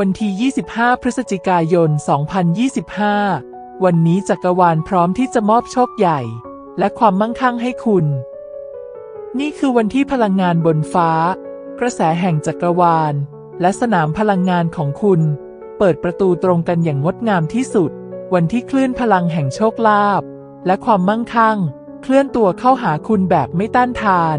วันที่ 25 พฤศจิกายน 2025 วันนี้จักรวาลพร้อมที่จะมอบโชคใหญ่ และความมั่งคั่งให้คุณ นี่คือวันที่พลังงานบนฟ้า กระแสแห่งจักรวาล และสนามพลังงานของคุณ เปิดประตูตรงกันอย่างงดงามที่สุด วันที่คลื่นพลังแห่งโชคลาภและความมั่งคั่ง เคลื่อนตัวเข้าหาคุณแบบไม่ต้านทาน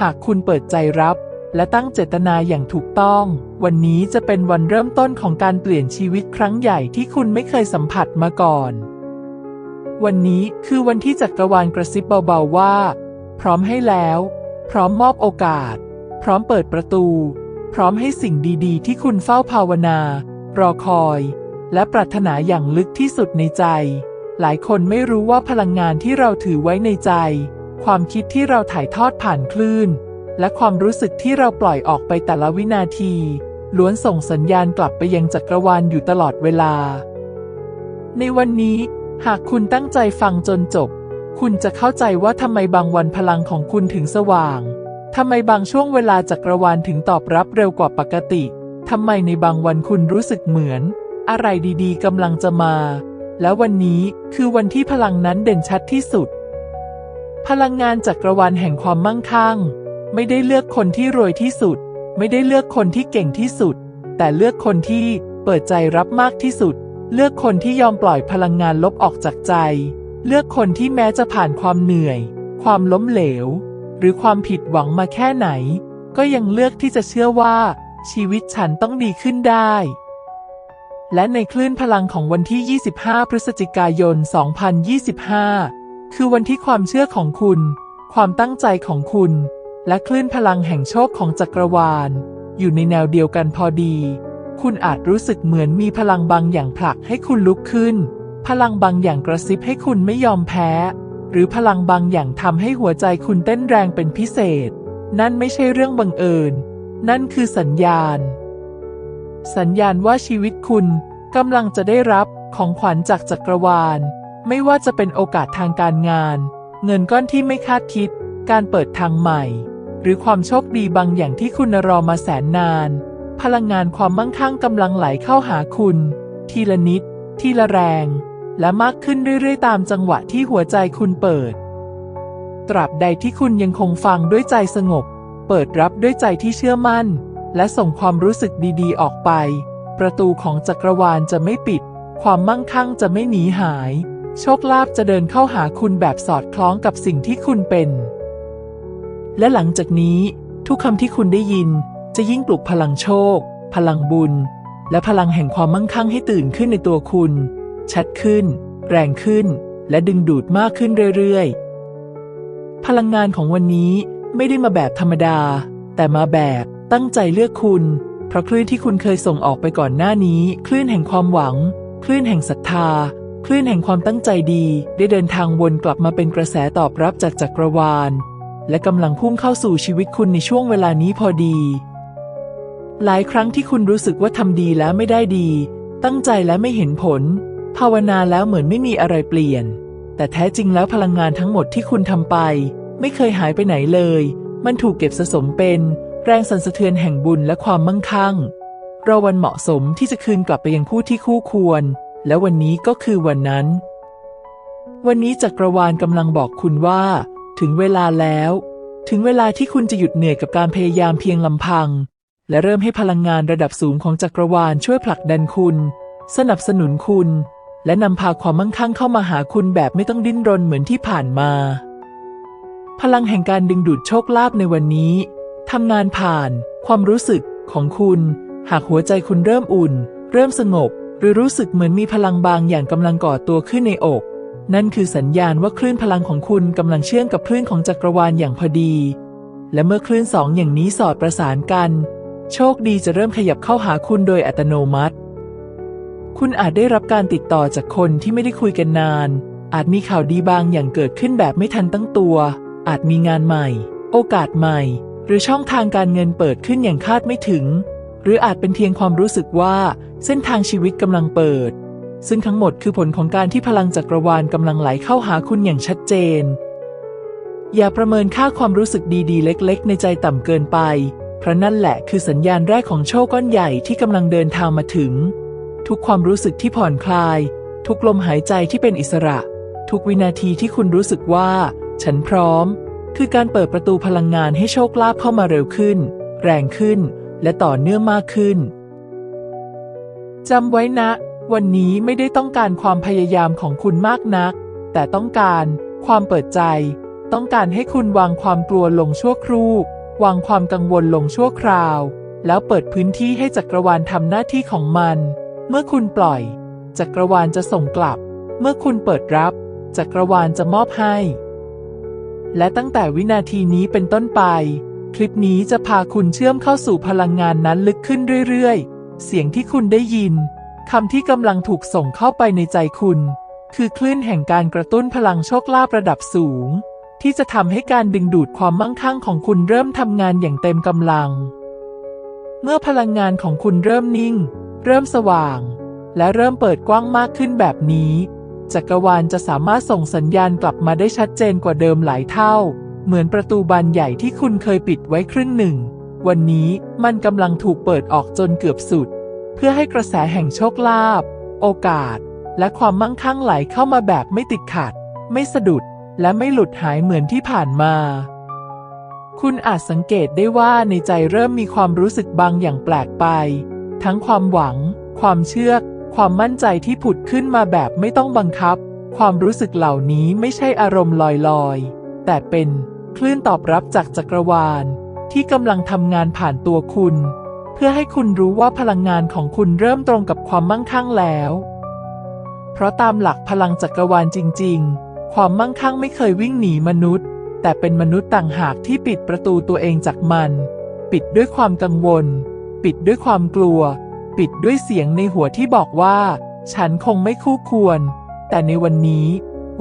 หากคุณเปิดใจรับ และตั้งเจตนาอย่างถูกต้อง วันนี้จะเป็นวันเริ่มต้นของการเปลี่ยนชีวิตครั้งใหญ่ที่คุณไม่เคยสัมผัสมาก่อน วันนี้คือวันที่จักรวาลกระซิบเบาๆว่า พร้อมให้แล้ว พร้อมมอบโอกาส พร้อมเปิดประตู พร้อมให้สิ่งดีๆ ที่คุณเฝ้าภาวนา รอคอย และปรารถนาอย่างลึกที่สุดในใจ หลายคนไม่รู้ว่าพลังงานที่เราถือไว้ในใจ ความคิดที่เราถ่ายทอดผ่านคลื่น และความรู้สึกที่เราปล่อยออกไปแต่ละวินาที ล้วนส่งสัญญาณกลับไปยังจักรวาลอยู่ตลอดเวลา ในวันนี้ หากคุณตั้งใจฟังจนจบ คุณจะเข้าใจว่าทำไมบางวันพลังของคุณถึงสว่างทำไมบางช่วงเวลาจักรวาลถึงตอบรับเร็วกว่าปกติทำไมในบางวันคุณรู้สึกเหมือน อะไรดีๆกำลังจะมา แล้ววันนี้คือวันที่พลังนั้นเด่นชัดที่สุด พลังงานจักรวาลแห่งความมั่งคั่ง ไม่ได้เลือกคนที่รวยที่สุด ไม่ได้เลือกคนที่เก่งที่สุด แต่เลือกคนที่เปิดใจรับมากที่สุด เลือกคนที่ยอมปล่อยพลังงานลบออกจากใจ เลือกคนที่แม้จะผ่านความเหนื่อย ความล้มเหลว หรือความผิดหวังมาแค่ไหน ก็ยังเลือกที่จะเชื่อว่า ชีวิตฉันต้องดีขึ้นได้ และในคลื่นพลังของวันที่ 25 พฤศจิกายน 2025 คือวันที่ความเชื่อของคุณ ความตั้งใจของคุณ และคลื่นพลังแห่งโชคของจักรวาล อยู่ในแนวเดียวกันพอดี คุณอาจรู้สึกเหมือนมีพลังบางอย่างผลักให้คุณลุกขึ้น พลังบางอย่างกระซิบให้คุณไม่ยอมแพ้ หรือพลังบางอย่างทำให้หัวใจคุณเต้นแรงเป็นพิเศษ นั่นไม่ใช่เรื่องบังเอิญ นั่นคือสัญญาณ สัญญาณว่าชีวิตคุณกำลังจะได้รับของขวัญจากจักรวาล ไม่ว่าจะเป็นโอกาสทางการงาน เงินก้อนที่ไม่คาดคิด การเปิดทางใหม่ หรือความโชคดีบางอย่างที่คุณรอมาแสนนาน พลังงานความมั่งคั่งกำลังไหลเข้าหาคุณ ทีละนิด ทีละแรง และมากขึ้นเรื่อยๆ ตามจังหวะที่หัวใจคุณเปิด ตราบใดที่คุณยังคงฟังด้วยใจสงบ เปิดรับด้วยใจที่เชื่อมั่น และส่งความรู้สึกดีๆ ออกไป ประตูของจักรวาลจะไม่ปิด ความมั่งคั่งจะไม่หนีหาย โชคลาภจะเดินเข้าหาคุณแบบสอดคล้องกับสิ่งที่คุณเป็น และหลังจากนี้ทุกคำที่คุณได้ยิน จะยิ่งปลุกพลังโชค พลังบุญ และพลังแห่งความมั่งคั่งให้ตื่นขึ้นในตัวคุณ ชัดขึ้น แรงขึ้น และดึงดูดมากขึ้นเรื่อยๆ พลังงานของวันนี้ไม่ได้มาแบบธรรมดา แต่มาแบบตั้งใจเลือกคุณ เพราะคลื่นที่คุณเคยส่งออกไปก่อนหน้านี้ คลื่นแห่งความหวัง คลื่นแห่งศรัทธา คลื่นแห่งความตั้งใจดี ได้เดินทางวนกลับมาเป็นกระแสตอบรับจากจักรวาล และกำลังพุ่งเข้าสู่ชีวิตคุณในช่วงเวลานี้พอดี หลายครั้งที่คุณรู้สึกว่าทำดีแล้วไม่ได้ดี ตั้งใจแล้วไม่เห็นผล ภาวนาแล้วเหมือนไม่มีอะไรเปลี่ยน แต่แท้จริงแล้วพลังงานทั้งหมดที่คุณทำไป ไม่เคยหายไปไหนเลย มันถูกเก็บสะสมเป็น แรงสั่นสะเทือนแห่งบุญและความมั่งคั่งรอวันเหมาะสมที่จะคืนกลับไปยังผู้ที่คู่ควร และวันนี้ก็คือวันนั้น วันนี้จักรวาลกำลังบอกคุณว่า ถึงเวลาแล้ว ถึงเวลาที่คุณจะหยุดเหนื่อยกับการพยายามเพียงลำพัง และเริ่มให้พลังงานระดับสูงของจักรวาลช่วยผลักดันคุณ สนับสนุนคุณ และนำพาความมั่งคั่งเข้ามาหาคุณแบบไม่ต้องดิ้นรนเหมือนที่ผ่านมา พลังแห่งการดึงดูดโชคลาภในวันนี้ทำงานผ่าน ความรู้สึกของคุณ หากหัวใจคุณเริ่มอุ่น เริ่มสงบ หรือรู้สึกเหมือนมีพลังบางอย่างกำลังก่อตัวขึ้นในอก นั่นคือสัญญาณว่าคลื่นพลังของคุณกำลังเชื่อมกับคลื่นของจักรวาลอย่างพอดี และเมื่อคลื่นสองอย่างนี้สอดประสานกัน โชคดีจะเริ่มขยับเข้าหาคุณโดยอัตโนมัติ คุณอาจได้รับการติดต่อจากคนที่ไม่ได้คุยกันนาน อาจมีข่าวดีบางอย่างเกิดขึ้นแบบไม่ทันตั้งตัว อาจมีงานใหม่ โอกาสใหม่ หรือช่องทางการเงินเปิดขึ้นอย่างคาดไม่ถึง หรืออาจเป็นเพียงความรู้สึกว่า เส้นทางชีวิตกำลังเปิด ซึ่งทั้งหมดคือผลของการที่พลังจักรวาลกำลังไหลเข้าหาคุณอย่างชัดเจน อย่าประเมินค่าความรู้สึกดีๆ เล็กๆ ในใจต่ำเกินไป เพราะนั่นแหละคือสัญญาณแรกของโชคก้อนใหญ่ที่กำลังเดินทางมาถึง ทุกความรู้สึกที่ผ่อนคลาย ทุกลมหายใจที่เป็นอิสระ ทุกวินาทีที่คุณรู้สึกว่า ฉันพร้อม คือการเปิดประตูพลังงานให้โชคลาภเข้ามาเร็วขึ้น แรงขึ้น และต่อเนื่องมากขึ้นจำไว้นะ วันนี้ไม่ได้ต้องการความพยายามของคุณมากนัก แต่ต้องการความเปิดใจ ต้องการให้คุณวางความกลัวลงชั่วครู่ วางความกังวลลงชั่วคราว แล้วเปิดพื้นที่ให้จักรวาลทำหน้าที่ของมัน เมื่อคุณปล่อย จักรวาลจะส่งกลับ เมื่อคุณเปิดรับ จักรวาลจะมอบให้ และตั้งแต่วินาทีนี้เป็นต้นไป คลิปนี้จะพาคุณเชื่อมเข้าสู่พลังงานนั้นลึกขึ้นเรื่อยๆ เสียงที่คุณได้ยิน คำที่กำลังถูกส่งเข้าไปในใจคุณ คือคลื่นแห่งการกระตุ้นพลังโชคลาภระดับสูง ที่จะทำให้การดึงดูดความมั่งคั่งของคุณเริ่มทำงานอย่างเต็มกำลัง เมื่อพลังงานของคุณเริ่มนิ่ง เริ่มสว่าง และเริ่มเปิดกว้างมากขึ้นแบบนี้จักรวาลจะสามารถส่งสัญญาณกลับมาได้ชัดเจนกว่าเดิมหลายเท่า เหมือนประตูบานใหญ่ที่คุณเคยปิดไว้ครึ่งหนึ่ง วันนี้มันกำลังถูกเปิดออกจนเกือบสุด เพื่อให้กระแสแห่งโชคลาภโอกาส และความมั่งคั่งไหลเข้ามาแบบไม่ติดขัด ไม่สะดุด และไม่หลุดหายเหมือนที่ผ่านมา คุณอาจสังเกตได้ว่าในใจเริ่มมีความรู้สึกบางอย่างแปลกไป ทั้งความหวัง ความเชื่อ ความมั่นใจที่ผุดขึ้นมาแบบไม่ต้องบังคับ ความรู้สึกเหล่านี้ไม่ใช่อารมณ์ลอยๆ แต่เป็นคลื่นตอบรับจากจักรวาล ที่กำลังทำงานผ่านตัวคุณ พื่อให้คุณรู้ว่าพลังงานของคุณเริ่มตรงกับความมั่งคั่งแล้ว เพราะตามหลักพลังจักรวาลจริง ๆ ความมั่งคั่งไม่เคยวิ่งหนีมนุษย์ แต่เป็นมนุษย์ต่างหากที่ปิดประตูตัวเองจากมัน ปิดด้วยความกังวล ปิดด้วยความกลัว ปิดด้วยเสียงในหัวที่บอกว่า ฉันคงไม่คู่ควร แต่ในวันนี้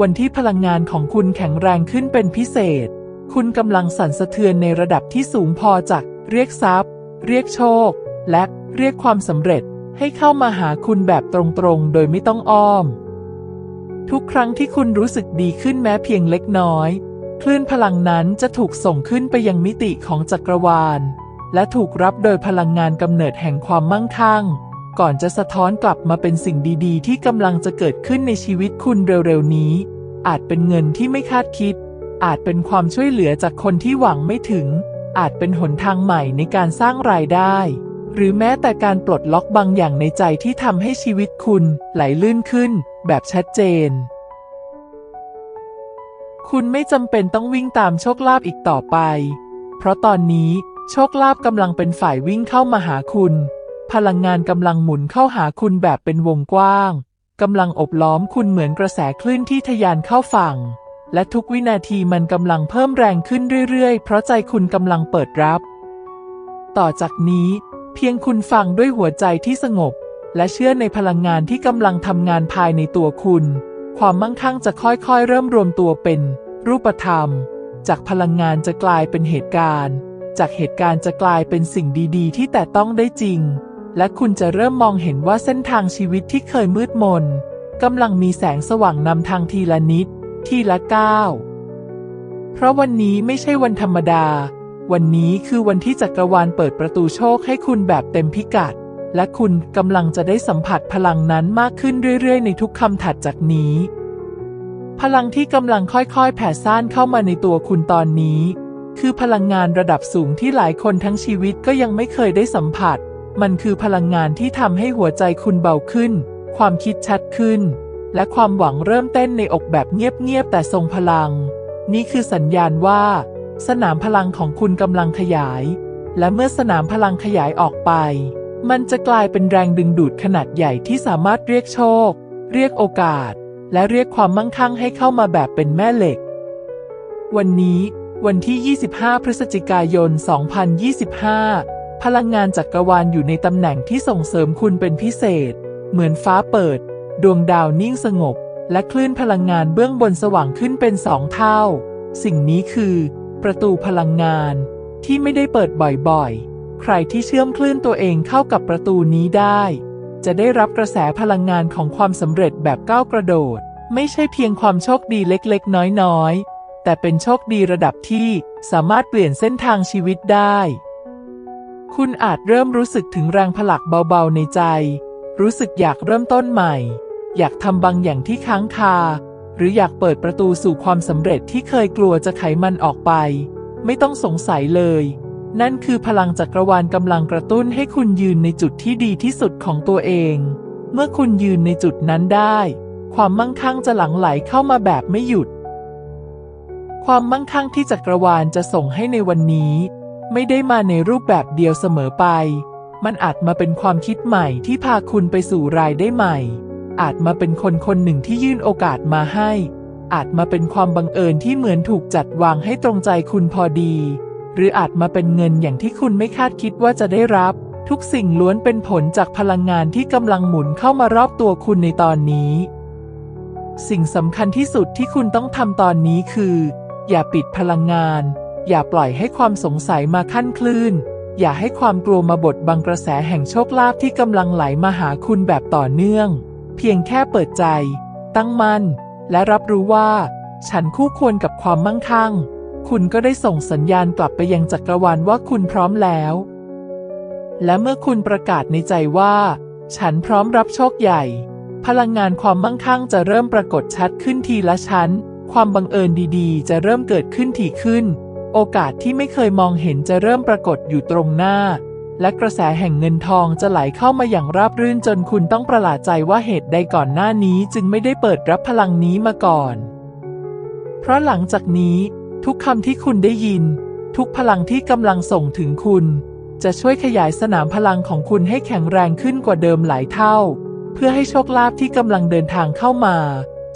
วันที่พลังงานของคุณแข็งแรงขึ้นเป็นพิเศษ คุณกำลังสั่นสะเทือนในระดับที่สูงพอจากเรียกทรัพย์ เรียกโชค และเรียกความสำเร็จให้เข้ามาหาคุณแบบตรงๆ โดยไม่ต้องอ้อม ทุกครั้งที่คุณรู้สึกดีขึ้นแม้เพียงเล็กน้อย คลื่นพลังนั้นจะถูกส่งขึ้นไปยังมิติของจักรวาล และถูกรับโดยพลังงานกำเนิดแห่งความมั่งคั่ง ก่อนจะสะท้อนกลับมาเป็นสิ่งดีๆ ที่กำลังจะเกิดขึ้นในชีวิตคุณเร็วๆนี้ อาจเป็นเงินที่ไม่คาดคิด อาจเป็นความช่วยเหลือจากคนที่หวังไม่ถึง อาจเป็นหนทางใหม่ในการสร้างรายได้ หรือแม้แต่การปลดล็อกบางอย่างในใจที่ทำให้ชีวิตคุณไหลลื่นขึ้น แบบชัดเจน คุณไม่จำเป็นต้องวิ่งตามโชคลาภอีกต่อไป เพราะตอนนี้โชคลาภกำลังเป็นฝ่ายวิ่งเข้ามาหาคุณ พลังงานกำลังหมุนเข้าหาคุณแบบเป็นวงกว้างกำลังอบล้อมคุณเหมือนกระแสคลื่นที่ทะยานเข้าฝั่ง และทุกวินาทีมันกำลังเพิ่มแรงขึ้นเรื่อยๆ เพราะใจคุณกำลังเปิดรับ ต่อจากนี้ เพียงคุณฟังด้วยหัวใจที่สงบ และเชื่อในพลังงานที่กำลังทำงานภายในตัวคุณ ความมั่งคั่งจะค่อยๆ เริ่มรวมตัวเป็น รูปธรรม จากพลังงานจะกลายเป็นเหตุการณ์ จากเหตุการณ์จะกลายเป็นสิ่งดีๆ ที่แต่ต้องได้จริง และคุณจะเริ่มมองเห็นว่าเส้นทางชีวิตที่เคยมืดมนกำลังมีแสงสว่างนำทางทีละนิด ทีละก้าเพราะวันนี้ไม่ใช่วันธรรมดา วันนี้คือวันที่จักรวาลเปิดประตูโชคให้คุณแบบเต็มพิกัด และคุณกำลังจะได้สัมผัสพลังนั้นมากขึ้นเรื่อยๆ ในทุกคำถัดจากนี้ พลังที่กำลังค่อยๆ แผ่ซ่านเข้ามาในตัวคุณตอนนี้ คือพลังงานระดับสูงที่หลายคนทั้งชีวิตก็ยังไม่เคยได้สัมผัส มันคือพลังงานที่ทำให้หัวใจคุณเบาขึ้น ความคิดชัดขึ้น และความหวังเริ่มเต้นในอกแบบเงียบๆแต่ทรงพลัง นี่คือสัญญาณว่า สนามพลังของคุณกำลังขยาย และเมื่อสนามพลังขยายออกไป มันจะกลายเป็นแรงดึงดูดขนาดใหญ่ที่สามารถเรียกโชค เรียกโอกาส และเรียกความมั่งคั่งให้เข้ามาแบบเป็นแม่เหล็ก วันนี้วันที่ 25 พฤศจิกายน 2025 พลังงานจักรวาลอยู่ในตำแหน่งที่ส่งเสริมคุณเป็นพิเศษ เหมือนฟ้าเปิด ดวงดาวนิ่งสงบ และคลื่นพลังงานเบื้องบนสว่างขึ้นเป็นสองเท่า สิ่งนี้คือ ประตูพลังงาน ที่ไม่ได้เปิดบ่อยๆ ใครที่เชื่อมคลื่นตัวเองเข้ากับประตูนี้ได้ จะได้รับกระแสพลังงานของความสำเร็จแบบก้าวกระโดด ไม่ใช่เพียงความโชคดีเล็กๆ น้อยๆ แต่เป็นโชคดีระดับที่สามารถเปลี่ยนเส้นทางชีวิตได้ คุณอาจเริ่มรู้สึกถึงแรงผลักเบาๆในใจ รู้สึกอยากเริ่มต้นใหม่ อยากทำบางอย่างที่ค้างคา หรืออยากเปิดประตูสู่ความสำเร็จที่เคยกลัวจะไขมันออกไป ไม่ต้องสงสัยเลย นั่นคือพลังจักรวาลกำลังกระตุ้นให้คุณยืนในจุดที่ดีที่สุดของตัวเอง เมื่อคุณยืนในจุดนั้นได้ ความมั่งคั่งจะหลั่งไหลเข้ามาแบบไม่หยุด ความมั่งคั่งที่จักรวาลจะส่งให้ในวันนี้ ไม่ได้มาในรูปแบบเดียวเสมอไป มันอาจมาเป็นความคิดใหม่ที่พาคุณไปสู่รายได้ใหม่ อาจมาเป็นคนคนหนึ่งที่ยื่นโอกาสมาให้ อาจมาเป็นความบังเอิญที่เหมือนถูกจัดวางให้ตรงใจคุณพอดี หรืออาจมาเป็นเงินอย่างที่คุณไม่คาดคิดว่าจะได้รับ ทุกสิ่งล้วนเป็นผลจากพลังงานที่กำลังหมุนเข้ามารอบตัวคุณในตอนนี้ สิ่งสำคัญที่สุดที่คุณต้องทำตอนนี้คือ อย่าปิดพลังงาน อย่าปล่อยให้ความสงสัยมาขั้นคลื่นอย่าให้ความกลัวมาบดบังกระแสแห่งโชคลาภที่กำลังไหลมาหาคุณแบบต่อเนื่อง พียงแค่เปิดใจ ตั้งมั่น และรับรู้ว่า ฉันคู่ควรกับความมั่งคั่ง คุณก็ได้ส่งสัญญาณกลับไปยังจักรวาลว่าคุณพร้อมแล้ว และเมื่อคุณประกาศในใจว่า ฉันพร้อมรับโชคใหญ่ พลังงานความมั่งคั่งจะเริ่มปรากฏชัดขึ้นทีละชั้น ความบังเอิญดีๆ จะเริ่มเกิดขึ้นถี่ขึ้น โอกาสที่ไม่เคยมองเห็นจะเริ่มปรากฏอยู่ตรงหน้า และกระแสแห่งเงินทองจะไหลเข้ามาอย่างราบรื่นจนคุณต้องประหลาดใจว่าเหตุใดก่อนหน้านี้จึงไม่ได้เปิดรับพลังนี้มาก่อน เพราะหลังจากนี้ ทุกคำที่คุณได้ยิน ทุกพลังที่กำลังส่งถึงคุณ จะช่วยขยายสนามพลังของคุณให้แข็งแรงขึ้นกว่าเดิมหลายเท่า เพื่อให้โชคลาภที่กำลังเดินทางเข้ามา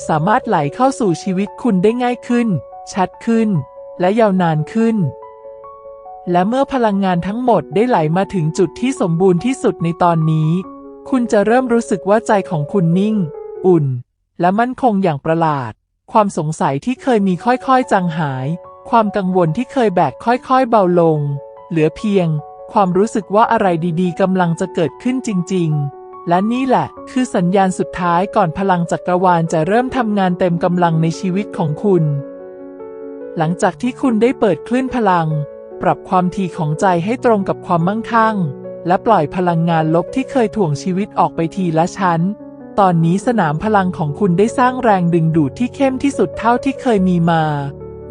สามารถไหลเข้าสู่ชีวิตคุณได้ง่ายขึ้น ชัดขึ้น และยาวนานขึ้น และเมื่อพลังงานทั้งหมดได้ไหลมาถึงจุดที่สมบูรณ์ที่สุดในตอนนี้ คุณจะเริ่มรู้สึกว่าใจของคุณนิ่ง อุ่น และมั่นคงอย่างประหลาด ความสงสัยที่เคยมีค่อยๆจางหาย ความกังวลที่เคยแบกค่อยๆเบาลง เหลือเพียง ความรู้สึกว่าอะไรดีๆกำลังจะเกิดขึ้นจริง ๆ และนี่แหละ คือสัญญาณสุดท้ายก่อนพลังจักรวาลจะเริ่มทำงานเต็มกำลังในชีวิตของคุณ หลังจากที่คุณได้เปิดคลื่นพลัง ปรับความถี่ของใจให้ตรงกับความมั่งคั่ง และปล่อยพลังงานลบที่เคยถ่วงชีวิตออกไปทีละชั้น ตอนนี้สนามพลังของคุณได้สร้างแรงดึงดูดที่เข้มที่สุดเท่าที่เคยมีมา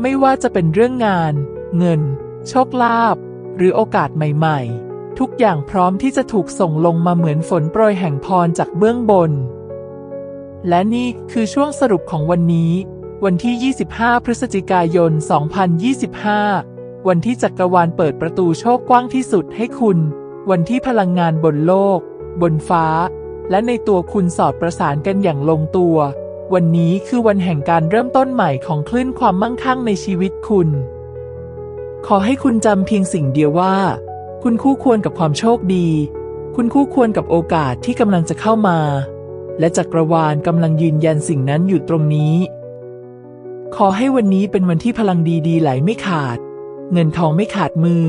ไม่ว่าจะเป็นเรื่องงาน เงิน โชคลาภหรือโอกาสใหม่ ๆ ทุกอย่างพร้อมที่จะถูกส่งลงมาเหมือนฝนโปรยแห่งพรจากเบื้องบน และนี่คือช่วงสรุปของวันนี้ วันที่ 25 พฤศจิกายน 2025 วันที่จักรวาลเปิดประตูโชคกว้างที่สุดให้คุณ วันที่พลังงานบนโลก บนฟ้า และในตัวคุณสอดประสานกันอย่างลงตัว วันนี้คือวันแห่งการเริ่มต้นใหม่ของคลื่นความมั่งคั่งในชีวิตคุณ ขอให้คุณจำเพียงสิ่งเดียวว่า คุณคู่ควรกับความโชคดี คุณคู่ควรกับโอกาสที่กำลังจะเข้ามา และจักรวาลกำลังยืนยันสิ่งนั้นอยู่ตรงนี้ ขอให้วันนี้เป็นวันที่พลังดีๆไหลไม่ขาด เงินทองไม่ขาดมือ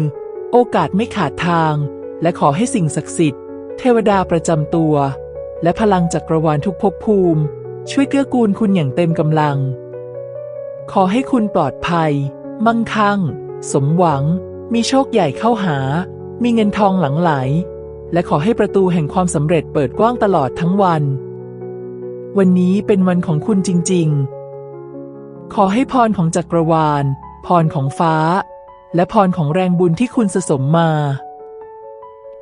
โอกาสไม่ขาดทาง และขอให้สิ่งศักดิ์สิทธิ์ เทวดาประจำตัว และพลังจักรวาลทุกภพภูมิ ช่วยเกื้อกูลคุณอย่างเต็มกำลัง ขอให้คุณปลอดภัย มั่งคั่ง สมหวัง มีโชคใหญ่เข้าหา มีเงินทองหลังไหล และขอให้ประตูแห่งความสำเร็จเปิดกว้างตลอดทั้งวัน วันนี้เป็นวันของคุณจริง ๆ ขอให้พรของจักรวาล พรของฟ้า และพรของแรงบุญที่คุณสะสมมา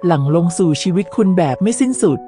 หลั่งลงสู่ชีวิตคุณแบบไม่สิ้นสุด